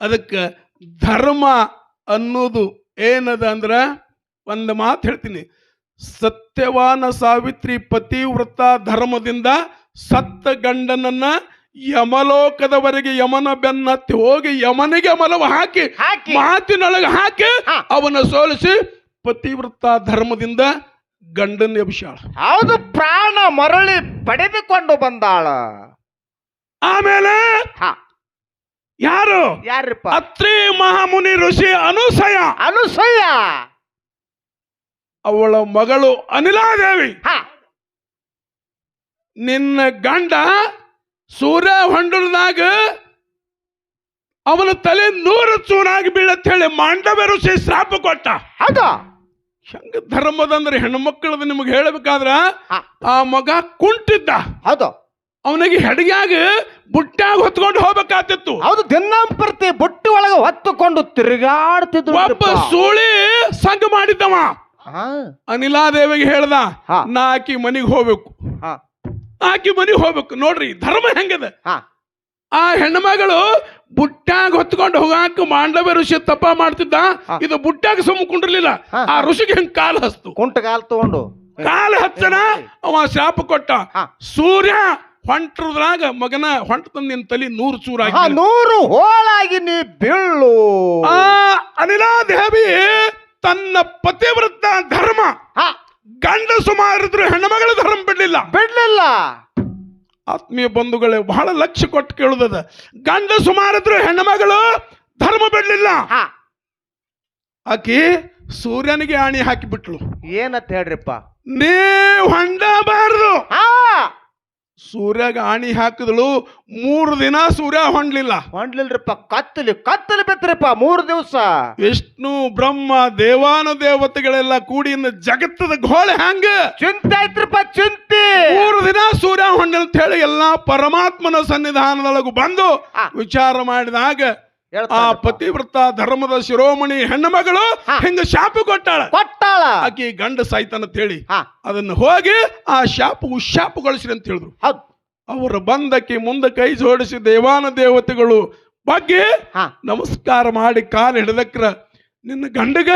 ಅದಕ್ಕೆ ಧರ್ಮ ಅನ್ನೋದು ಏನದ ಅಂದ್ರೆ ಒಂದು ಮಾತು ಹೇಳ್ತೀನಿ. ಸತ್ಯವಾನ ಸಾವಿತ್ರಿ ಪತಿವ್ರತ ಧರ್ಮದಿಂದ ಸತ್ತ ಗಂಡನನ್ನ ಯಮಲೋಕದವರೆಗೆ ಯಮನ ಬೆನ್ನತ್ತಿ ಹೋಗಿ ಯಮನಿಗೆ ಮಲವ ಹಾಕಿ ಮಾತಿನೊಳಗೆ ಹಾಕಿ. ಅವನ ಸೋಲಿಸಿ ಪತಿವ್ರತ ಧರ್ಮದಿಂದ ಗಂಡನ ಎಬ್ಸಾಳ ಹೌದು ಪ್ರಾಣ ಮರಳಿ ಪಡೆದುಕೊಂಡು ಬಂದಾಳ. ಆಮೇಲೆ ಯಾರು? ಯಾರಪ್ಪ? ಅತ್ರಿ ಮಹಾಮುನಿ ಋಷಿ ಅನುಸಯ. ಅನುಸಯ. ಅವಳ ಮಗಳು ಅನಿಲಾದೇವಿ. ಹಾ. ನಿನ್ನ ಗಂಡ ಸೂರ್ಯ ಹೊಂಡದಾಗ ಅವನ ತಲೆ ನೂರು ಚೂನಾಗಿ ಬೀಳತ್ ಹೇಳಿ ಮಾಂಡವ ಋಷಿ ಶ್ರಾಪ ಕೊಟ್ಟ. ಹೌದು. ಹೆಂಗ ಧರ್ಮದಂದ್ರೆ ಹೆಣ್ಮಕ್ಳದ ನಿಮಗೆ ಹೇಳಬೇಕಾದ್ರ ಆ ಮಗ ಕುಂಟಿದ್ದ ಹೌದು. ಅವನಿಗೆ ಹೆಡಗಾಗ ಬುಟ್ಟಾಗ ಹೊತ್ಕೊಂಡು ಹೋಗ್ಬೇಕಾತಿತ್ತು ಹೌದು ದಿನಂಪ್ರತಿ ಬುಟ್ಟಿ ಒಳಗೆ ಹೊತ್ತುಕೊಂಡು ತಿರುಗಾಡ್ತಿದ್ರು ಒಬ್ಬ ಸೂಳಿ ಸಂಘ ಮಾಡಿದ್ದವ. ಅನಿಲಾದೇವಿಗೆ ಹೇಳ್ದ. ನಾ ಆಕಿ ಮನಿಗೆ ಹೋಗ್ಬೇಕು. ಆಕಿ ಮನಿಗೆ ಹೋಗ್ಬೇಕು. ನೋಡ್ರಿ ಧರ್ಮ ಹೆಂಗದ? ಹಾ. ಆ ಹೆಣ್ಮಗಳು ಬುಟ್ಟಾಗ ಹೊತ್ಕೊಂಡು ಹೋಗಾಕ ಮಾಂಡವ ಋಷಿ ತಪ್ಪ ಮಾಡ್ತಿದ್ದ. ಇದು ಬುಟ್ಟಾಗ ಸುಮ್ಮ ಕುಂಡ್ರಲಿಲ್ಲ. ಆ ಋಷಿಗೆ ಹೆಂಗ್ ಕಾಲು ಹಸ್ತು ಕುಂಟಗಾಲ್ ತಗೊಂಡು. ಕಾಲು ಹಚ್ಚನ ಅವ ಶಾಪ ಕೊಟ್ಟ. ಸೂರ್ಯ ಹೊಂಟ್ರದ್ರಾಗ ಮಗನ ಹೊಂಟ ತಂದಿನ ತಲಿ ನೂರು ಚೂರಾಗಿ ನೂರು ಹೋಳಾಗಿ ನೀ ಬೀಳು ಆ ಅನಿಲಾದೇವಿ ತನ್ನ ಪತಿವೃತ್ತ ಧರ್ಮ. ಹಾ. ಗಂಡ ಸುಮಾರಿದ್ರು ಹೆಣ್ಣುಮಗಳ ಧರ್ಮ ಬಿಡ್ಲಿಲ್ಲ. ಬಿಡ್ಲಿಲ್ಲ. ಆತ್ಮೀಯ ಬಂಧುಗಳೇ ಬಹಳ ಲಕ್ಷ್ಯ ಕೊಟ್ಟು ಕೇಳುದದ. ಗಂಡ ಸುಮಾರಿದ್ರು ಹೆಣ್ಣುಮಗಳು ಧರ್ಮ ಬಿಡ್ಲಿಲ್ಲ. ಆಕಿ ಸೂರ್ಯನಿಗೆ ಆಣಿ ಹಾಕಿಬಿಟ್ಲು. ಏನಂತ ಹೇಳ್ರಿಪ್ಪ? ನೀ ಹೊಂಡಬಾರದು. ಸೂರ್ಯಗ ಆಣಿ ಹಾಕಿದಳು ಮೂರು ದಿನ ಸೂರ್ಯ ಹೊಂಡ್ಲಿಲ್ಲ. ಹೊಂಡ್ಲಿಲ್ರಿಪ್ಪ ಕತ್ತಲಿ ಕತ್ತಲಿ ಬಿತ್ರಿಪ್ಪ ಮೂರು ದಿವಸ. ವಿಷ್ಣು ಬ್ರಹ್ಮ ದೇವಾನು ದೇವತೆಗಳೆಲ್ಲ ಕೂಡಿ ಇನ್ನು ಜಗತ್ತದ ಘೋಳೆ ಹ್ಯಾಂಗ? ಚಿಂತೆ ಐತ್ರಿಪ್ಪ ಚಿಂತೆ. ಮೂರು ದಿನ ಸೂರ್ಯ ಹೊಂಡ್ಲಿ ಅಂತ ಹೇಳಿ ಎಲ್ಲಾ ಪರಮಾತ್ಮನ ಸನ್ನಿಧಾನದೊಳಗು ಬಂದು. ವಿಚಾರ ಮಾಡಿದಾಗ ಆ. ಪತಿವ್ರತ ಧರ್ಮದ ಶಿರೋಮಣಿ ಹೆಣ್ಣು ಮಗಳು ಹೆಂಗ ಶಾಪ ಕೊಟ್ಟಾಳ. ಕೊಟ್ಟಾಳ. ಆಕಿ ಗಂಡ ಸಾಯ್ತಾನ ಅಂತ ಹೇಳಿ ಅದನ್ನ ಹೋಗಿ ಆ ಶಾಪ ಶಾಪಗೊಳಿಸ್ರಿ ಅಂತ ಹೇಳಿದ್ರು. ಅವರು ಬಂದಕ್ಕೆ ಮುಂದೆ ಕೈ ಜೋಡಿಸಿ ದೇವಾನ ದೇವತೆಗಳು ಬಗ್ಗೆ ಹಾ. ನಮಸ್ಕಾರ ಮಾಡಿ ಕಾಲು ಹಿಡಿದಕ್ರ ನಿನ್ನ ಗಂಡಗ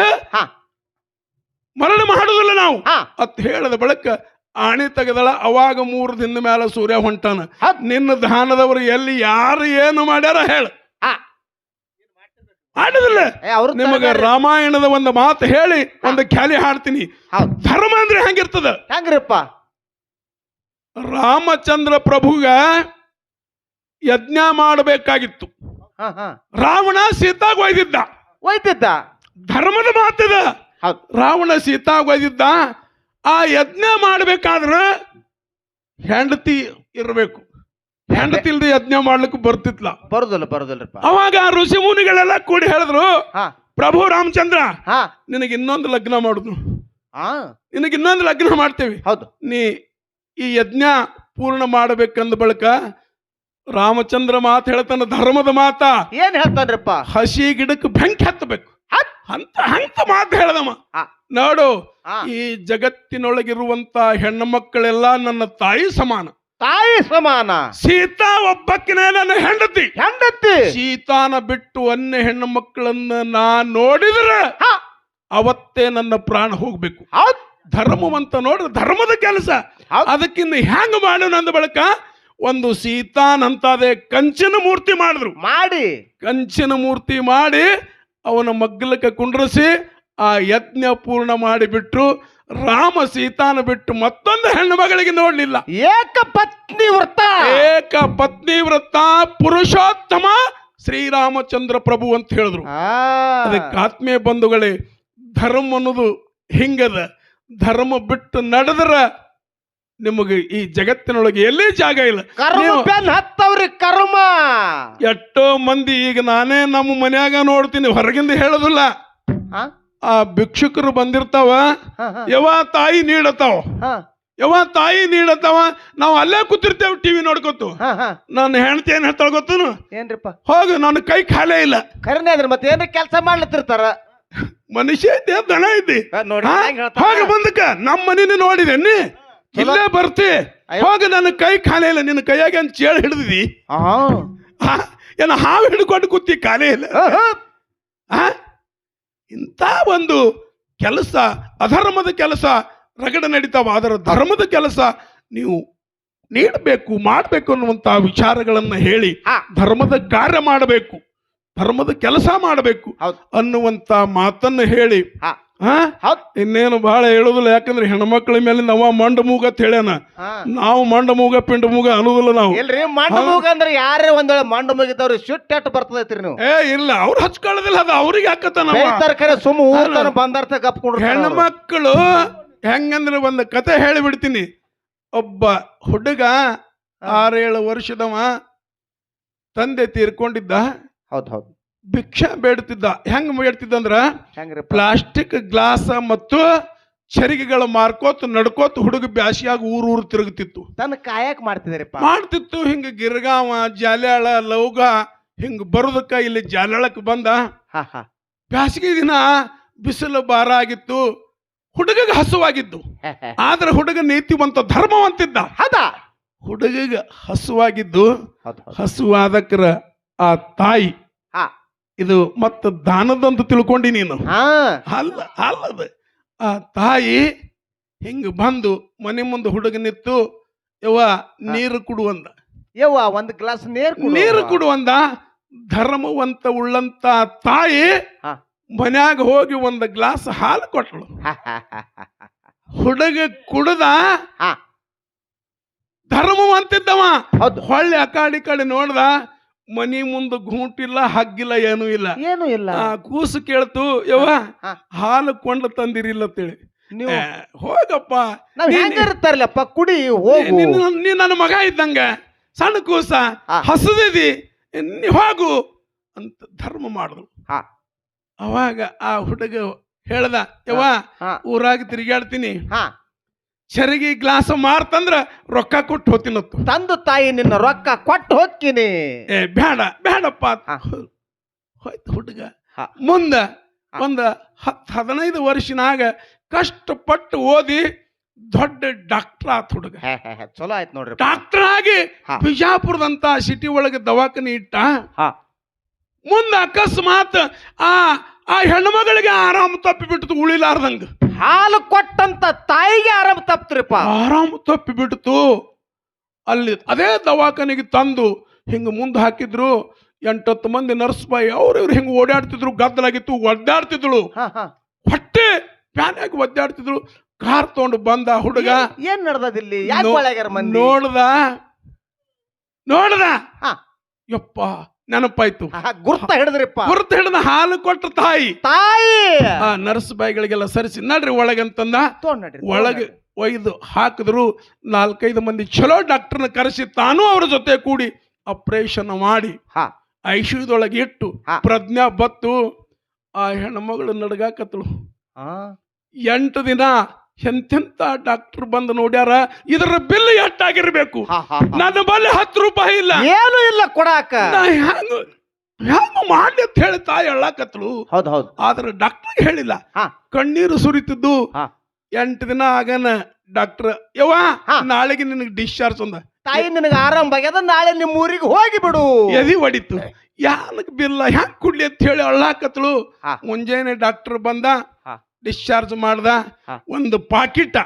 ಮರಣ ಮಾಡುದಿಲ್ಲ ನಾವು. ಅತ್ ಹೇಳದ ಬಳಿಕ ಆಣೆ ತೆಗೆದಳ ಅವಾಗ ಮೂರು ದಿನ ಮೇಲೆ ಸೂರ್ಯ ಹೊಂಟಾನ. ನಿನ್ನ ಧಾನದವರು ಎಲ್ಲಿ ಯಾರು ಏನು ಮಾಡ್ಯಾರ ಹೇಳ. ಆಡದಿಲ್ಲ. ನಿಮಗ ರಾಮಾಯಣದ ಒಂದು ಮಾತು ಹೇಳಿ ಒಂದು ಖ್ಯಾಲಿ ಹಾಡ್ತೀನಿ. ಧರ್ಮ ಅಂದ್ರೆ ಹೆಂಗಿರ್ತದ? ಹೆಂಗ್ರಪ್ಪ? ರಾಮಚಂದ್ರ ಪ್ರಭುಗ ಯಜ್ಞ ಮಾಡಬೇಕಾಗಿತ್ತು. ರಾವಣ ಸೀತಾಗ ಒಯ್ದಿದ್ದ. ಒಯ್ತಿದ್ದ ಧರ್ಮದ ಮಾತದ. ರಾವಣ ಸೀತಾಗ ಒಯ್ದಿದ್ದ. ಆ ಯಜ್ಞ ಮಾಡ್ಬೇಕಾದ್ರ ಹೆಂಡತಿ ಇರಬೇಕು. ಹೆಂಡತಿ ಇಲ್ದೆ ಯಜ್ಞ ಮಾಡ್ಲಿಕ್ಕೆ ಬರ್ತಿತ್ಲ. ಬರುದಿಲ್ಲ ಬರುದಿಲ್ಲಪ್ಪ ಅವಾಗ ಆ ಋಷಿ ಮುನಿಗಳೆಲ್ಲ ಕೂಡಿ ಹೇಳಿದ್ರು ಹಾ. ಪ್ರಭು ರಾಮಚಂದ್ರ ಹಾ. ನಿನಗೆ ಇನ್ನೊಂದು ಲಗ್ನ ಮಾಡುದು. ಹಾ ನಿನಗೆ ಇನ್ನೊಂದು ಲಗ್ನ ಮಾಡ್ತೇವೆ. ಹೌದು. ನೀ ಈ ಯಜ್ಞ ಪೂರ್ಣ ಮಾಡಬೇಕಂದ ಬಳಿಕ ರಾಮಚಂದ್ರ ಮಾತು ಹೇಳ್ತಾನ ಧರ್ಮದ ಮಾತ. ಏನ್ ಹೇಳ್ತಾನ್ರಪ್ಪ ಹಸಿ ಗಿಡಕ್ಕೆ ಬೆಂಕಿ ಹತ್ತಬೇಕು. ಹತ್. ಅಂತ ಅಂತ ಮಾತು ಹೇಳ್ದಮ್ಮ ನೋಡು. ಈ ಜಗತ್ತಿನೊಳಗಿರುವಂತ ಹೆಣ್ಣು ಮಕ್ಕಳೆಲ್ಲ ನನ್ನ ತಾಯಿ ಸಮಾನ. ತಾಯಿ ಸಮಾನ. ಸೀತಾ ಒಬ್ಬಕ್ಕಿನೇ ನನ್ನ ಹೆಂಡತಿ. ಹೆಂಡತಿ? ಸೀತಾನ ಬಿಟ್ಟು ಅನ್ಯ ಹೆಣ್ಣು ಮಕ್ಕಳನ್ನ ನಾ ನೋಡಿದ್ರೆ ಅವತ್ತೇ ನನ್ನ ಪ್ರಾಣ ಹೋಗ್ಬೇಕು. ಧರ್ಮವಂತ ನೋಡ್ರಿ ಧರ್ಮದ ಕೆಲಸ. ಅದಕ್ಕಿಂತ ಹೆಂಗ್ ಮಾಡೋಣ ಅಂದ ಬಳಿಕ? ಒಂದು ಸೀತಾನಂತಾದೆ ಕಂಚಿನ ಮೂರ್ತಿ ಮಾಡಿದ್ರು. ಮಾಡಿ. ಕಂಚಿನ ಮೂರ್ತಿ ಮಾಡಿ ಅವನ ಮಗ್ಗಲಕ್ಕೆ ಕುಂಡ್ರಸಿ ಆ ಯಜ್ಞ ಪೂರ್ಣ ಮಾಡಿಬಿಟ್ರು. ರಾಮ ಸೀತಾನ ಬಿಟ್ಟು ಮತ್ತೊಂದು ಹೆಣ್ಣು ಮಗಳಿಗೆ ನೋಡ್ಲಿಲ್ಲ. ಏಕ ಪತ್ನಿ ವ್ರತ ಏಕ ಪತ್ನಿ ವ್ರತ ಪುರುಷೋತ್ತಮ ಶ್ರೀರಾಮಚಂದ್ರ ಪ್ರಭು ಅಂತ ಹೇಳಿದ್ರು. ಅದಕ್ಕೆ ಆತ್ಮೀಯ ಬಂಧುಗಳೇ ಧರ್ಮ ಅನ್ನೋದು ಹಿಂಗದ. ಧರ್ಮ ಬಿಟ್ಟು ನಡೆದ್ರ ನಿಮಗೆ ಈ ಜಗತ್ತಿನೊಳಗೆ ಎಲ್ಲಿ ಜಾಗ ಇಲ್ಲ. ಹತ್ತವ್ರಿ ಕರ್ಮ. ಎಷ್ಟೋ ಮಂದಿ ಈಗ ನಾನೇ ನಮ್ಮ ಮನ್ಯಾಗ ನೋಡ್ತೀನಿ ಹೊರಗಿಂದ ಹೇಳೋದಿಲ್ಲ? ಆ ಭಿಕ್ಷುಕರು ಬಂದಿರ್ತಾವ ಯಾವ ತಾಯಿ ನೀಡತಾವ. ಯಾವ ತಾಯಿ ನೀಡತಾವ ನಾವು ಅಲ್ಲೇ ಕೂತಿರ್ತೇವೆ ಟಿವಿ ನೋಡ್ಕೊತು. ನಾನು ಹೆಣ್ತಿ ಏನ್ ಹೇಳ್ತಾಳ ಗೊತ್ತನು? ಏನ್ರಿಪ್ಪ? ಹೋಗು ನನ್ನ ಕೈ ಖಾಲೇ ಇಲ್ಲ. ಖರೇನೆ ಅದ್ರ ಮತ್ತೆ ಏನ್ರ ಕೆಲಸ ಮಾಡ್ಲತ್ತಿರ್ತಾರ? ಮನುಷ್ಯ ಐತೆ ದಣ ಇದ್ದಿ ಹೋಗಿ ಬಂದಕ್ಕ ನಮ್ಮ ಮನೇನ ನೋಡಿದೇನಿ ಇಲ್ಲೇ ಬರ್ತಿ. ಹೋಗಿ ನನ್ನ ಕೈ ಖಾಲಿ ಇಲ್ಲ. ನಿನ್ನ ಕೈಯಾಗ ಅಂತ ಚೇಳು ಹಿಡಿದಿದಿ? ಏನ ಹಾವು ಹಿಡ್ಕೊಂಡು ಕೂತಿ ಖಾಲೇ ಇಲ್ಲ? ಇಂಥ ಒಂದು ಕೆಲಸ ಅಧರ್ಮದ ಕೆಲಸ ರಗಡ ನಡೀತಾವ ಅದರ ಧರ್ಮದ ಕೆಲಸ ನೀವು ನೀಡಬೇಕು ಮಾಡಬೇಕು ಅನ್ನುವಂತಹ ವಿಚಾರಗಳನ್ನು ಹೇಳಿ. ಧರ್ಮದ ಕಾರ್ಯ ಮಾಡಬೇಕು ಧರ್ಮದ ಕೆಲಸ ಮಾಡಬೇಕು ಅನ್ನುವಂತ ಮಾತನ್ನು ಹೇಳಿ. ಇನ್ನೇನು ಬಹಳ ಹೇಳುದಿಲ್ಲ ಯಾಕಂದ್ರೆ ಹೆಣ್ಮಕ್ಳ ಮೇಲೆ ನವ ಮಂಡ ಮೂಗ ಹೇಳ್ಯಾನ. ನಾವು ಮಂಡ ಮೂಗ ಪಿಂಡ ಮೂಗ ಅನ್ನೋದಿಲ್ಲ ನಾವು. ಇಲ್ರಿ ಮಂಡ ಮೂಗ ಅಂದ್ರೆ ಯಾರೇ ಒಂದ್ ವೇಳೆ ಮಂಡ ಮುಗಿದವ್ರು ಶುಟ್ ಎಟ್ ಬರ್ತದೈತ್ರಿ ನೀವು? ಏ ಇಲ್ಲ ಅವ್ರು ಹಚ್ಕೊಳ್ಳೋದಿಲ್ಲ ಅದು ಅವ್ರಿಗೆ ಹಾಕತ್ತಾನ ಖರೆ ಸುಮ್ಮ ಊರ್ತಾನ. ಬಂದಾರ್ಥ ಗಪ್ಕೊಂಡ್ರು ಹೆಣ್ಮಕ್ಳು ಹೆಂಗಂದ್ರೆ ಒಂದು ಕತೆ ಹೇಳಿಬಿಡ್ತೀನಿ. ಒಬ್ಬ ಹುಡುಗ ಆರೇಳು ವರ್ಷದವ ತಂದೆ ತೀರ್ಕೊಂಡಿದ್ದ. ಹೌದ್ ಹೌದ್. ಭಿಕ್ಷೆ ಬೇಡ್ತಿದ್ದ ಹೆಂಗ್ ಬೇಡ್ತಿದ್ದ ಅಂದ್ರ? ಹೆಂಗ್ರಿ ಪ್ಲಾಸ್ಟಿಕ್ ಗ್ಲಾಸ್ ಮತ್ತು ಚರಿಗೆಗಳು ಮಾರ್ಕೋತ ನಡ್ಕೋತ ಹುಡುಗ ಬ್ಯಾಸಿಯಾಗಿ ಊರು ಊರು ತಿರುಗುತ್ತಿತ್ತು ತನ್ನ ಕಾಯಕ್ ಮಾಡ್ತಿದ್ರಿಪ್ಪ. ಮಾಡ್ತಿತ್ತು. ಹಿಂಗ ಗಿರ್ಗಾವ ಜಾಲ್ಯಾಳ ಲೌಗ ಹಿಂಗ ಬರುದಕ್ಕ ಇಲ್ಲಿ ಜಾಲ್ಯಾಳಕ್ಕೆ ಬಂದ. ಹಾ ಹಾ. ಬ್ಯಾಸಿಗೆ ದಿನ ಬಿಸಿಲು ಬಾರ ಆಗಿತ್ತು. ಹುಡುಗಗೆ ಹಸುವಾಗಿದ್ದು. ಆದ್ರೆ ಹುಡುಗ ನೀತಿವಂತ ಧರ್ಮವಂತಿದ್ದ. ಹದ? ಹುಡುಗಗೆ ಹಸುವಾಗಿದ್ದು. ಹಸುವಾದಕ್ರ ಆ ತಾಯಿ ಇದು ಮತ್ತೆ ದಾನದಂತ ತಿಳ್ಕೊಂಡಿ ನೀನು. ಹಾ. ಅಲ್ಲ ಅಲ್ಲದ. ಆ ತಾಯಿ ಹಿಂಗ ಬಂದು ಮನೆ ಮುಂದೆ ಹುಡುಗ ನಿತ್ತು ಯವ್ವ ನೀರು ಕುಡುವಂದ ಯವ್ವ ಒಂದ್ ಗ್ಲಾಸ್ ನೀರು ಕೊಡು ನೀರು. ಕುಡುವಂದ ಧರ್ಮವಂತ ಉಳ್ಳಂತ ತಾಯಿ. ಮನ್ಯಾಗ ಹೋಗಿ ಒಂದು ಗ್ಲಾಸ್ ಹಾಲು ಕೊಟ್ಟಳು. ಹುಡುಗ ಕುಡ್ದ ಹಾ. ಧರ್ಮವಂತಿದ್ದವ. ಹೊಳ್ಳಿ ಅಕಾಡಿ ಕಡೆ ಕಡೆ ನೋಡ್ದ ಮನಿ ಮುಂದೆ ಗೂಂಟಿಲ್ಲ ಹಗ್ಗಿಲ್ಲ ಏನೂ ಇಲ್ಲ. ಏನು ಇಲ್ಲ. ಆ ಕೂಸು ಕೇಳ್ತು ಯವ್ವ ಹಾ. ಹಾಲು ಕೊಂಡು ತಂದಿರಿಲ್ಲ ಅಂತೇಳಿ. ನೀವು ಏ, ಹೋಗಪ್ಪ. ನಾವ್ ನೀನ್- ಕುಡಿ ಹೋಗು. ನೀನ್- ನೀನ್- ನೀನ್ ನನ್ನ ಮಗ ಇದ್ದಂಗ. ಸಣ್ಣ ಕೂಸ ಹಾ. ಹಸದಿದಿ ನೀ ಹೋಗು ಅಂತ ಧರ್ಮ ಮಾಡಿದ್ರು. ಹಾ. ಅವಾಗ ಆ ಹುಡುಗ ಹೇಳ್ದ ಯವ್ವ ಊರಾಗಿ ಊರಾಗ ತಿರುಗಾಡ್ತೀನಿ ಹಾ. ಚರಿಗೆ ಗ್ಲಾಸ್ ಮಾರ್ತಂದ್ರ ರೊಕ್ಕ ಕೊಟ್ಟು ಹೋತಿನತ್ತು ತಂದು ತಾಯಿ ನಿನ್ನ ರೊಕ್ಕ ಕೊಟ್ಟು ಹೋಗ್ತೀನಿ ಏ ಬೇಡ ಬೇಡಪ್ಪ. ಹೋಯ್ತು ಹುಡುಗ. ಮುಂದ. ಒಂದ ಹತ್ತು ಹದಿನೈದು ವರ್ಷನಾಗ ಕಷ್ಟಪಟ್ಟು ಓದಿ ದೊಡ್ಡ ಡಾಕ್ಟರ್ ಆತ್ ಹುಡುಗ ಚಲೋ ಆಯ್ತು ನೋಡ್ರಿ ಡಾಕ್ಟರ್ ಆಗಿ. ಬಿಜಾಪುರದಂತ ಸಿಟಿ ಒಳಗೆ ದವಾಖಾನೆ ಇಟ್ಟ ಹಾ. ಮುಂದ ಅಕಸ್ಮಾತ್ ಆ ಆ ಹೆಣ್ಮಗಳಿಗೆ ಆರಾಮ ತಪ್ಪಿ ಬಿಟ್ಟು ಉಳಿಲಾರ್ದಂಗ ಹಾಲು ಕೊಟ್ಟಂತ ತಾಯಿಗೆ ಆರಾಮ ತಪ್ತ್ರಿಪ್ಪ ಆರಾಮ ತಪ್ಪಿ ಬಿಡ್ತು ಅಲ್ಲಿ ಅದೇ ದವಾಖಾನೆಗೆ ತಂದು ಹಿಂಗ ಮುಂದೆ ಹಾಕಿದ್ರು. ಎಂಟತ್ತು ಮಂದಿ ನರ್ಸ್ ಬಾಯಿ ಅವ್ರು ಇವ್ರು ಹಿಂಗ ಓಡಾಡ್ತಿದ್ರು ಗದ್ದಲಾಗಿತ್ತು ಒದ್ದಾಡ್ತಿದ್ಳು. ಹೊಟ್ಟೆ ಪ್ಯಾನಾಗಿ ಒದ್ದಾಡ್ತಿದ್ರು ಕಾರ್ ತಗೊಂಡು ಬಂದ ಹುಡುಗ ಏನ್- ನಡ್ದದಿಲ್ಲಿ ನೋಡ್ದ? ನೋಡ್ದ. ಯಪ್ಪ. ನೆನಪಾಯ್ತು. ಗುರ್ತ ಹಿಡಿದ್ರಿಪ್ಪ. ಗುರ್ತ ಹಿಡಿದ ಹಾಲು ಕೊಟ್ಟ ತಾಯಿ. ತಾಯಿ. ಆ ನರ್ಸ್ ಬಾಯಿಗಳಿಗೆಲ್ಲ ಸರಿಸಿ ನಡ್ರಿ ಒಳಗಂತಂದ ಒಳಗೆ. ಒಯ್ದು ಹಾಕಿದ್ರು ನಾಲ್ಕೈದು ಮಂದಿ ಚಲೋ ಡಾಕ್ಟರ್ನ ಕರೆಸಿ ತಾನೂ ಅವ್ರ ಜೊತೆ ಕೂಡಿ ಆಪರೇಷನ್ ಮಾಡಿ. ಐಶುದೊಳಗೆ ಇಟ್ಟು. ಪ್ರಜ್ಞಾ ಬತ್ತು ಆ ಹೆಣ್ಮಗಳು ನಡ್ಗಾಕತ್ಳು. ಎಂಟು ದಿನ ಎಂತೆಂತ ಡಾಕ್ಟರ್ ಬಂದು ನೋಡ್ಯಾರ ಇದರ ಬಿಲ್ ಎಷ್ಟಾಗಿರ್ಬೇಕು. ನನ್ನ ಬಲ್ಲಿ ಹತ್ತು ರೂಪಾಯಿ ಇಲ್ಲ ಏನು ಇಲ್ಲ ಕೊಡಾಕ ಮಾಡಿ ಅಂತ ಹೇಳಿ ತಾಯಿ ಹೇಳಾಕತ್ಲು ಹೌದು ಹೌದು ಆದ್ರೆ ಡಾಕ್ಟರ್ ಹೇಳಿಲ್ಲ. ಕಣ್ಣೀರು ಸುರಿತಿದ್ದು. ಎಂಟು ದಿನ ಆಗನ ಡಾಕ್ಟರ್ ಯವ್ವ. ನಾಳೆಗೆ ನಿನಗೆ ಡಿಸ್ಚಾರ್ಜ್ ಅಂದ ತಾಯಿ ನಿನಗೆ ಆರಾಮ ಆಗ್ಯದ ನಾಳೆ ನಿಮ್ಮ ಊರಿಗೆ ಹೋಗಿ ಬಿಡು ಎದಿ ಹೊಡಿತು ಯಾನಕ್ ಬಿಲ್ಲ ಯಾಕೆ ಕುಡ್ಲಿ ಅಂತ ಹೇಳಿ ಅಳ್ಳಾಕತ್ಳು. ಮುಂಜಾನೆ ಡಾಕ್ಟರ್ ಬಂದ. ಡಿಸ್ಚಾರ್ಜ್ ಮಾಡ್ದ ಒಂದು ಪಾಕಿಟ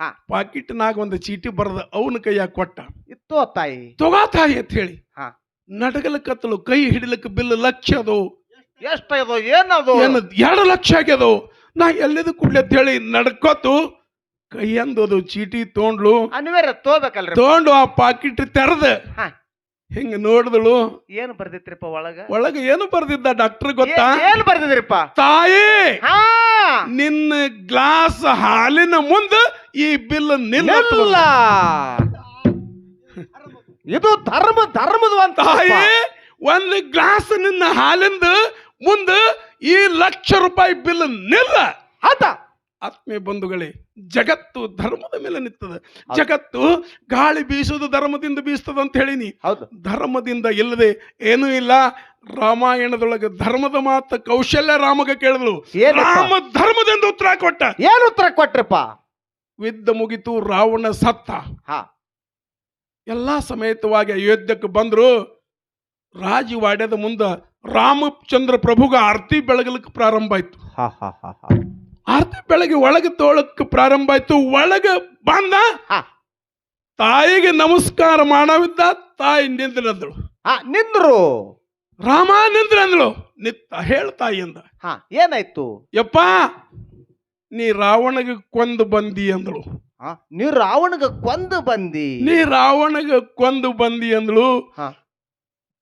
ಹಾ. ಪಾಕಿಟ್ನಾಗ ಒಂದು ಚೀಟಿ ಬರೆದ ಅವನ ಕೈಯಾಗ ಕೊಟ್ಟ. ಇತ್ತು ತಾಯಿ. ತೊಗಾತಾಯಿ ಅಂತ ಹೇಳಿ. ಹಾ. ನಡಗಲಕತ್ತಳು ಕೈ ಹಿಡಿಲಕ್ಕ ಬಿಲ್ ಲಕ್ಷ ಅದು. ಎಷ್ಟು ಏನದು? ಏನು ಎರಡು ಲಕ್ಷ ಆಗ್ಯದು. ನಾ ಎಲ್ಲಿದು ಕುಡ್ಲಿ ಅಂತ ಹೇಳಿ ನಡ್ಕೋತು. ಕೈ ಅದು ಚೀಟಿ ತೊಗೊಂಡ್ಲು ಅನಿವಾರ್ಯ ತೋಬೇಕಲ್ರಿ. ತಗೊಂಡು ಆ ಪಾಕಿಟ್ ತೆರೆದ. ಹಾ. ಹಿಂಗ ನೋಡಿದಳು. ಏನು ಬರ್ದಿತ್ರಿಪ್ಪ ಒಳಗ? ಒಳಗೆ ಏನು ಬರ್ದಿದ್ದ ಡಾಕ್ಟರ್ ಗೊತ್ತಾ? ಏನು ಬರ್ದಿದ್ರಿಪ್ಪ? ತಾಯಿ! ಹಾ! ನಿನ್ನ ಗ್ಲಾಸ್ ಹಾಲಿನ ಮುಂದ ಈ ಬಿಲ್ ನಿಲ್ಲ ನಿಲ್ಲ! ಇದು ಧರ್ಮ ಧರ್ಮದ ಅಂತ ತಾಯಿ ಒಂದು ಗ್ಲಾಸ್ ನಿನ್ನ ಹಾಲಿಂದ ಮುಂದ ಈ ಲಕ್ಷ ರೂಪಾಯಿ ಬಿಲ್ ನಿಲ್ಲ. ಆತ. ಆತ್ಮೀಯ ಬಂಧುಗಳೇ ಜಗತ್ತು ಧರ್ಮದ ಮೇಲೆ ನಿಂತದ. ಜಗತ್ತು ಗಾಳಿ ಬೀಸುವುದು ಧರ್ಮದಿಂದ ಬೀಸ್ತದ ಅಂತ ಹೇಳಿನಿ. ಧರ್ಮದಿಂದ ಇಲ್ಲದೆ ಏನೂ ಇಲ್ಲ. ರಾಮಾಯಣದೊಳಗೆ ಧರ್ಮದ ಮಾತ ಕೌಶಲ್ಯ ರಾಮಗ ಕೇಳಿದ್ರು? ರಾಮ ಧರ್ಮದಿಂದ ಉತ್ತರ ಕೊಟ್ಟ. ಏನು ಉತ್ತರ ಕೊಟ್ರಪ್ಪ? ಯುದ್ಧ ಮುಗಿತು ರಾವಣ ಸತ್ತ. ಹಾ. ಎಲ್ಲಾ ಸಮೇತವಾಗಿ ಅಯೋಧ್ಯಕ್ಕೆ ಬಂದ್ರು. ರಾಜವಾಡ್ಯದ ಮುಂದ ರಾಮಚಂದ್ರ ಪ್ರಭುಗ ಆರತಿ ಬೆಳಗಲಿಕ್ಕೆ ಪ್ರಾರಂಭ ಆಯ್ತು. ಹಾ ಬೆಳಗ್ಗೆ ಒಳಗೆ ತೋಳಕ್ಕೆ ಪ್ರಾರಂಭ ಆಯ್ತು ಒಳಗೆ ಬಂದ ತಾಯಿಗೆ ನಮಸ್ಕಾರ ಮಾಡವಿದ್ದ ತಾಯಿ ನಿಂದ್ರಂದಳು ನಿಂದ್ರು. ರಾಮ ನಿಂದ್ರಂದಳು ನಿತ್ತ ಹೇಳ ತಾಯಿಯಿಂದ ಹಾ ಏನಾಯ್ತು? ಯಪ್ಪ ನೀ ರಾವಣಗ ಕೊಂದು ಬಂದಿ ಅಂದಳು ನೀ ರಾವಣಗ ಕೊಂದು ಬಂದಿ. ನೀ ರಾವಣಗ ಕೊಂದು ಬಂದಿ ಅಂದಳು ಹಾ.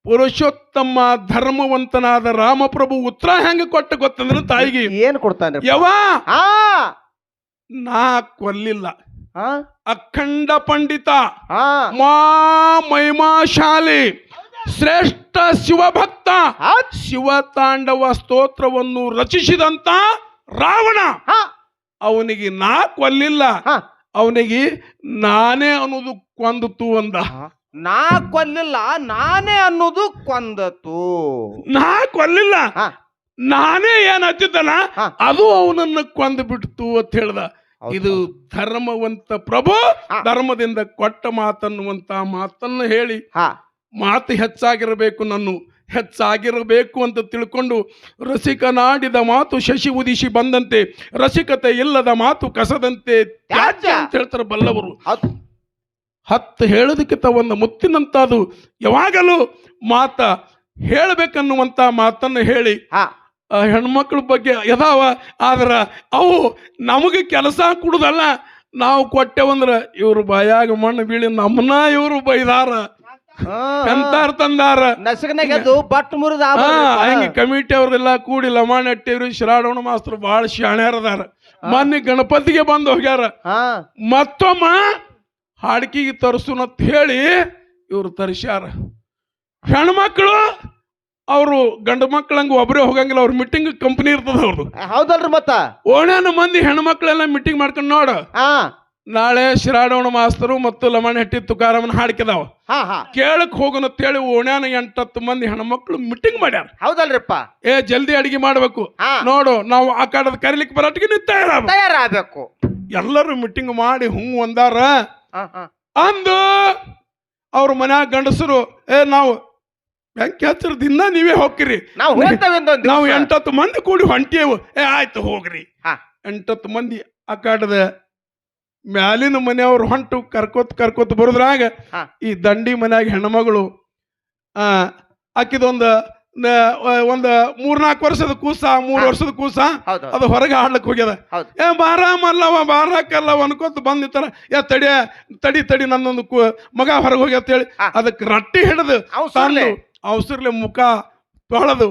ಪುರುಷೋತ್ತಮ ಧರ್ಮವಂತನಾದ ರಾಮಪ್ರಭು ಉತ್ತರ ಹೆಂಗ ಕೊಟ್ಟ ಗೊತ್ತಂದ್ರೆ ತಾಯಿಗೆ? ಏನ್ ಕೊಡ್ತಾನೆ? ಯವಾ ನಾ ಕೊಲ್ಲಿಲ್ಲ. ಅಖಂಡ ಪಂಡಿತ. ಮಾ ಮಹಿಮಾಶಾಲಿ ಶ್ರೇಷ್ಠ ಶಿವಭಕ್ತ. ಶಿವ ಶಿವತಾಂಡವ ಸ್ತೋತ್ರವನ್ನು ರಚಿಸಿದಂತ ರಾವಣ. ಹಾ! ಅವನಿಗೆ ನಾ ಕೊಲ್ಲಿಲ್ಲ. ಹಾ! ಅವನಿಗೆ ನಾನೇ ಅನ್ನೋದು ಕೊಂದಿತು ಅಂದ. ನಾ ಕೊಲ್ಲಿಲ್ಲ ನಾನೇ ಅನ್ನೋದು ಕೊಂದತು ನಾ ಕೊಲ್ಲಿಲ್ಲ ಹಾ. ನಾನೇ ಏನ್ ಹಚ್ಚಿದ್ದಲ್ಲ ಹಾ. ಅದು ಅವನನ್ನ ಕೊಂದು ಬಿಡ್ತು ಅಂತ ಹೇಳ್ದ. ಇದು ಧರ್ಮವಂತ ಪ್ರಭು ಹಾ. ಧರ್ಮದಿಂದ ಕೊಟ್ಟ ಮಾತನ್ನುವಂತ ಮಾತನ್ನು ಹೇಳಿ ಹಾ. ಮಾತು ಹೆಚ್ಚಾಗಿರಬೇಕು ನನ್ನ ಹೆಚ್ಚಾಗಿರಬೇಕು ಅಂತ ತಿಳ್ಕೊಂಡು ರಸಿಕನಾಡಿದ ಮಾತು ಶಶಿ ಉದಿಸಿ ಬಂದಂತೆ ರಸಿಕತೆ ಇಲ್ಲದ ಮಾತು ಕಸದಂತೆ ತ್ಯಾಜ್ಯ ಅಂತ ಹೇಳ್ತಾರೆ ಬಲ್ಲವರು. ಹೌದು. ಹತ್ತು ಹೇಳೋದಕ್ಕಿಂತ ಒಂದು ಮುತ್ತಿನಂತ ಅದು ಯಾವಾಗಲೂ ಮಾತ ಹೇಳಬೇಕನ್ನುವಂತ ಮಾತನ್ನು ಹೇಳಿ ಹೆಣ್ಮಕ್ಳ ಬಗ್ಗೆ ಯದಾವ ಆದ್ರೆ ಅವು ನಮಗೆ ಕೆಲಸ ಕೊಡುದಲ್ಲ. ನಾವು ಕೊಟ್ಟೆವಂದ್ರೆ ಇವ್ರು ಬಾಯಾಗ ಮಣ್ಣು ಬೀಳಿ ನಮ್ಮನ್ನ ಇವರು ಬೈದಾರ. ಎಂತಾರ ತಂದಾರ. ಬಟ್ ಮುರಿದ ಹಂಗೆ ಕಮಿಟಿ ಅವ್ರೆಲ್ಲ ಕೂಡಿ ಲಮಾಣ್ ಅಟ್ಟಿವ್ರು ಶಿರಾಡೋಣ ಮಾಸ್ತರು ಬಹಳ ಶಾಣ್ಯಾರದಾರ ಮೊನ್ನೆ ಗಣಪತಿಗೆ ಬಂದು ಹೋಗ್ಯಾರ. ಮತ್ತೊಮ್ಮ ಹಾಡ್ಕಿಗೆ ತರಿಸುನತ್ ಹೇಳಿ ಇವರು ತರಿಸ್ಯಾರ. ಹೆಣ್ಮಕ್ಳು ಅವರು ಗಂಡು ಮಕ್ಳಂಗೆ ಒಬ್ಬರೇ ಹೋಗಂಗಿಲ್ಲ ಅವ್ರ ಮೀಟಿಂಗ್ ಕಂಪ್ನಿ ಇರ್ತದ ಅವ್ರದ್ದು ಹೌದಲ್ರಿ ಮತ್ತ? ಓಣ್ಯಾನ ಮಂದಿ ಹೆಣ್ಮಕ್ಳೆಲ್ಲ ಮೀಟಿಂಗ್ ಮಾಡ್ಕೊಂಡು ನೋಡ. ಹಾ. ನಾಳೆ ಶಿರಾಡೋಣ ಮಾಸ್ತರು ಮತ್ತು ಲಮಣ ಹೆಟ್ಟಿ ತುಕಾರಮ್ಮನ ಹಾಡ್ಕಿದಾವ. ಹಾ ಹಾ. ಕೇಳಕ್ ಹೋಗೋಣ ಅಂತೇಳಿ ಓಣ್ಯಾನ ಎಂಟತ್ತು ಮಂದಿ ಹೆಣ್ಮಕ್ಳು ಮೀಟಿಂಗ್ ಮಾಡ್ಯಾರ. ಹೌದಲ್ರಿಪ್ಪ. ಏ ಜಲ್ದಿ ಅಡಿಗೆ ಮಾಡ್ಬೇಕು. ಹಾ. ನೋಡು ನಾವು ಆ ಕಾಡದ ಕರಿಲಿಕ್ಕೆ ಬರಟ್ಟಿಗೆ ನೀವು ತಯಾರಾಗ ತಯಾರಾಗಬೇಕು. ಎಲ್ಲರೂ ಮೀಟಿಂಗ್ ಮಾಡಿ ಹ್ಞೂ ಅಂದಾರ. ಅಂದು ಅವ್ರ ಮನ್ಯಾಗ ಗಂಡಸರು ಏ ನಾವು ಬೆಂಕಿ ಹಚ್ಚರ ದಿನ ನೀವೇ ಹೋಗ್ರಿ ನಾವು ಹೋಗ್ತೇವೆ ನಾವು ಎಂಟತ್ತು ಮಂದಿ ಕೂಡಿ ಹೊಂಟೇವು ಏ ಆಯ್ತು ಹೋಗ್ರಿ. ಹಾ. ಎಂಟತ್ತು ಮಂದಿ ಆ ಕಾಡದ ಮ್ಯಾಲಿನ ಮನೆಯವ್ರು ಹೊಂಟು ಕರ್ಕೋತ್ ಕರ್ಕೋತ್ ಬರುದ್ರಾಗ ಹಾ. ಈ ದಂಡಿ ಮನ್ಯಾಗ ಹೆಣ್ಮಗಳು ಆ ಆಕಿದೊಂದು ಒಂದು ಮೂರ್ನಾಲ್ಕು ವರ್ಷದ ಕೂಸ ಮೂರು ವರ್ಷದ ಕೂಸ ಅದು ಹೊರಗೆ ಆಡ್ಲಕ್ ಹೋಗ್ಯದ. ಏ ಬಾರ ಮಲ್ಲವ ಅನ್ಕೊತ ಅನ್ಕೋತ ಬಂದಿತ್ತಾರ ಏ ತಡಿ ತಡಿ ತಡಿ ನನ್ನೊಂದು ಮಗ ಹೊರಗೆ ಹೋಗಿ ಅಂತೇಳಿ. ಹೇಳಿ ಅದಕ್ಕೆ ರಟ್ಟಿ ಹಿಡಿದು ಅವಸರ್ಲೆ. ಮುಖ ತೊಳೆದು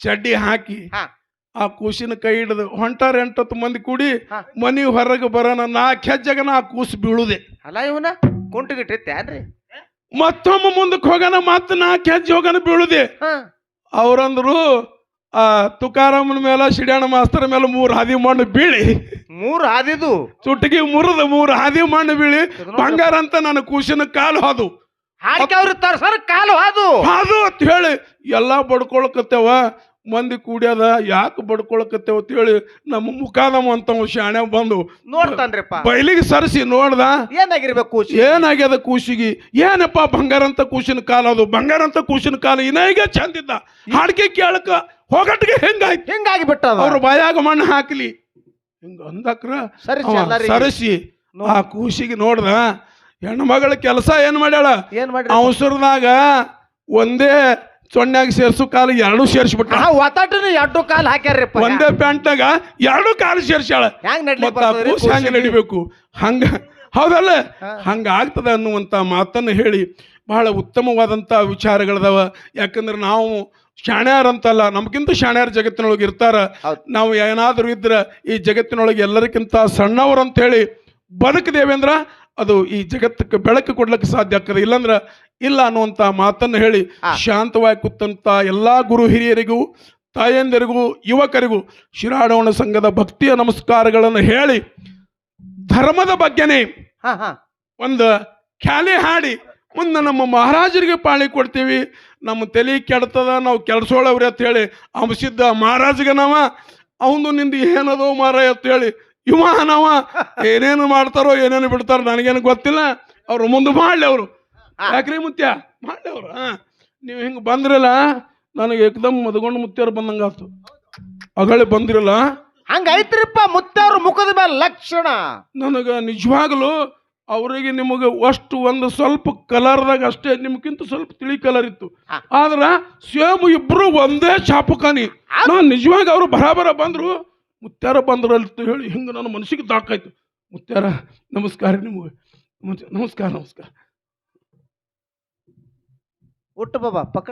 ಚಡ್ಡಿ ಹಾಕಿ ಆ ಕೂಸಿನ ಕೈ ಹಿಡಿದು ಹೊಂಟಾರ ಎಂಟತ್ತು ಮಂದಿ ಕೂಡಿ. ಮನಿ ಹೊರಗೆ ಬರೋಣ ನಾಲ್ಕು ಹೆಜ್ಜೆಗನ ಆ ಕೂಸು ಬೀಳುದೆ. ಅಲ್ಲ ಇವನ? ಕುಂಟಿಗಿಟ್ಟಿತ್ತೇನ್ರಿ ಮತ್ತೊಮ್ಮೆ ಮುಂದಕ್ಕೆ ಹೋಗೋಣ ಮತ್ತೆ ನಾಲ್ಕು ಹೆಜ್ಜೆ ಹೋಗೋಣ ಬೀಳುದೆ. ಅವ್ರಂದ್ರು ಆ ತುಕಾರಾಮನ ಮೇಲೆ ಶಿಡ್ಯಾಣ ಮಾಸ್ತರ ಮೇಲೆ ಮೂರು ಹಾದಿ ಮಣ್ಣು ಬೀಳಿ. ಮೂರು ಹಾದಿದು? ಚುಟ್ಟಿಗೆ ಮುರಿದು ಮೂರು ಹಾದಿ ಮಣ್ಣು ಬೀಳಿ. ಬಂಗಾರ ಅಂತ ನನ್ನ ಕೂಸಿನ ಕಾಲು ಹಾದು. ಹಾಕಿ ಅವ್ರು ತರ್ಸರ್ ಕಾಲು ಹಾದು. ಹಾದು ಅಂತ ಹೇಳಿ ಎಲ್ಲಾ ಬಡ್ಕೊಳಕತ್ತೇವ. ಮಂದಿ ಕೂಡ್ಯದ ಯಾಕೆ ಬಡ್ಕೊಳಕತ್ತೇವ ಅಂತ ಹೇಳಿ ನಮ್ಮ ಮುಖಾದಮ ಅಂತ ಶಾಣೆ ಬಂದು ನೋಡ್ತಾನ್ರಿಪ್ಪ. ಬಯಲಿಗೆ ಸರಿಸಿ ನೋಡ್ದ. ಏನಾಗಿರ್ಬೇಕು ಏನಾಗ್ಯದ ಕೂಸಿಗಿ ಏನಪ್ಪ ಬಂಗಾರ ಅಂತ ಕೂಸಿನ ಕಾಲ ಅದು? ಬಂಗಾರ ಅಂತ ಕೂಸಿನ ಕಾಲ ಇನ್ನಾಗ ಚಂದಿದ್ದ ಹಾಡಿಗೆ ಕೇಳಕ ಹೋಗಟ್ಗೆ ಹೆಂಗಾಯ್ತು? ಹೆಂಗಾಗಿ ಬಿಟ್ಟ ಅವ್ರ ಬಾಯಾಗ ಮಣ್ಣು ಹಾಕ್ಲಿ. ಹಿಂಗ ಅಂದಕ್ರ ಸರಿಸಿ ಆ ಕೂಸಿಗೆ ನೋಡ್ದ. ಹೆಣ್ಮಗಳ ಮಗಳ ಕೆಲಸ ಏನ್ ಮಾಡ್ಯಾಳ? ಅವಸರದಾಗ ಒಂದೇ ಸೊನ್ಯಾಗ ಸೇರ್ಸು ಕಾಲು ಎರಡು ಸೇರ್ಸ್ಬಿಟ್ಟ ಹಾ ಒತ್ತಾಟನು ಎರಡು ಕಾಲ್ ಹಾಕ್ಯಾರ್ರಿಪ್ಪ ಒಂದೇ ಪ್ಯಾಂಟ್ನಾಗ ಎರಡು ಕಾಲು ಸೇರ್ಸ್ಯಾಳ. ಹೆಂಗ್ ನಡ್ಲಿಕ್ ಬರ್ತದ್ರಿ ಕೂಸ್ ಹೆಂಗ ಕೂಸಿಗೆ? ನಡಿಬೇಕು? ಹಂಗ ಹೌದಲ್ಲ. ಹಂಗ ಆಗ್ತದ ಅನ್ನುವಂತ ಮಾತನ್ನು ಹೇಳಿ ಬಹಳ ಉತ್ತಮವಾದಂತ ವಿಚಾರಗಳದಾವ. ಯಾಕಂದ್ರೆ ನಾವು ಶಾಣ್ಯಾರ ಅಂತಲ್ಲ ನಮ್ಗಿಂತ ಶಾಣ್ಯಾರ ಜಗತ್ತಿನೊಳಗೆ ಇರ್ತಾರ. ನಾವು ಏನಾದರೂ ಇದ್ರೆ ಈ ಜಗತ್ತಿನೊಳಗೆ ಎಲ್ಲರಿಗಿಂತ ಸಣ್ಣವ್ರು ಅಂತ ಹೇಳಿ ಬದುಕಿದೇವೆ ಅಂದ್ರ ಅದು ಈ ಜಗತ್ತಕ್ಕೆ ಬೆಳಕು ಕೊಡ್ಲಿಕ್ಕೆ ಸಾಧ್ಯ ಆಗ್ತದೆ. ಇಲ್ಲಂದ್ರ ಇಲ್ಲ ಅನ್ನುವಂತ ಮಾತನ್ನು ಹೇಳಿ ಶಾಂತವಾಗಿ ಕೂತಂತ ಎಲ್ಲಾ ಗುರು ಹಿರಿಯರಿಗೂ ತಾಯಂದಿರಿಗೂ ಯುವಕರಿಗೂ ಶಿರಾಡೋಣ ಸಂಘದ ಭಕ್ತಿಯ ನಮಸ್ಕಾರಗಳನ್ನು ಹೇಳಿ ಧರ್ಮದ ಬಗ್ಗೆನೇ ಒಂದು ಖ್ಯಾಲಿ ಹಾಡಿ ಮುಂದೆ ನಮ್ಮ ಮಹಾರಾಜರಿಗೆ ಪಾಳಿ ಕೊಡ್ತೀವಿ. ನಮ್ಮ ತಲೆ ಕೆಡ್ತದ ನಾವು ಕೆಡ್ಸೋಳವ್ರಿ ಅಂತ ಹೇಳಿ ಅಂಶಿದ್ದ ಮಹಾರಾಜಗೆ ನಾವ ಅವನು ನಿಂದ ಏನದೋ ಮಾರ ಅಂತ ಹೇಳಿ ಇವ ನಾವ ಏನೇನು ಮಾಡ್ತಾರೋ ಏನೇನು ಬಿಡ್ತಾರೋ ನನಗೇನು ಗೊತ್ತಿಲ್ಲ. ಅವರು ಮುಂದೆ ಮಾಡಲಿ ಅವರು. ಯಾಕ್ರಿ ಮುತ್ಯ? ಮಾಡ್ಯವ್ರ? ನೀವು ಹಿಂಗೆ ಬಂದ್ರಲ್ಲ ನನಗೆ ಏಕದಮ್ ಮದಗೊಂಡು ಮುತ್ಯಾರು ಬಂದಂಗಾತು. ಅಗಳೆ ಬಂದಿರಲ್ಲ? ಹಂಗೈತ್ರಿಪ್ಪ ಮುತ್ತವ್ರ ಮುಖದ ಮೇಲೆ ಲಕ್ಷಣ. ನನಗೆ ನಿಜವಾಗಲೂ ಅವರಿಗೆ ನಿಮಗೆ ಅಷ್ಟು ಒಂದು ಸ್ವಲ್ಪ ಕಲರ್ದಾಗ ಅಷ್ಟೇ ನಿಮ್ಗಿಂತ ಸ್ವಲ್ಪ ತಿಳಿ ಕಲರ್ ಇತ್ತು. ಆದ್ರ ಸೇಮ್ ಇಬ್ರು ಒಂದೇ ಚಾಪುಕಾನಿ ನಾನು ನಿಜವಾಗಿ ಅವರು ಬರಾಬರ ಬಂದ್ರು ಮುತ್ಯಾರ ಬಂದ್ರಲ್ತು ಹೇಳಿ ಹಿಂಗೆ ನನ್ನ ಮನಸ್ಸಿಗೆ ದಾಕಾಯ್ತು ಮುತ್ಯಾರ ನಮಸ್ಕಾರ ನಿಮಗೆ. ನಮಸ್ಕಾರ ನಮಸ್ಕಾರ. ಒಟ್ಟು ಬಾಬಾ ಪಕ್ಕ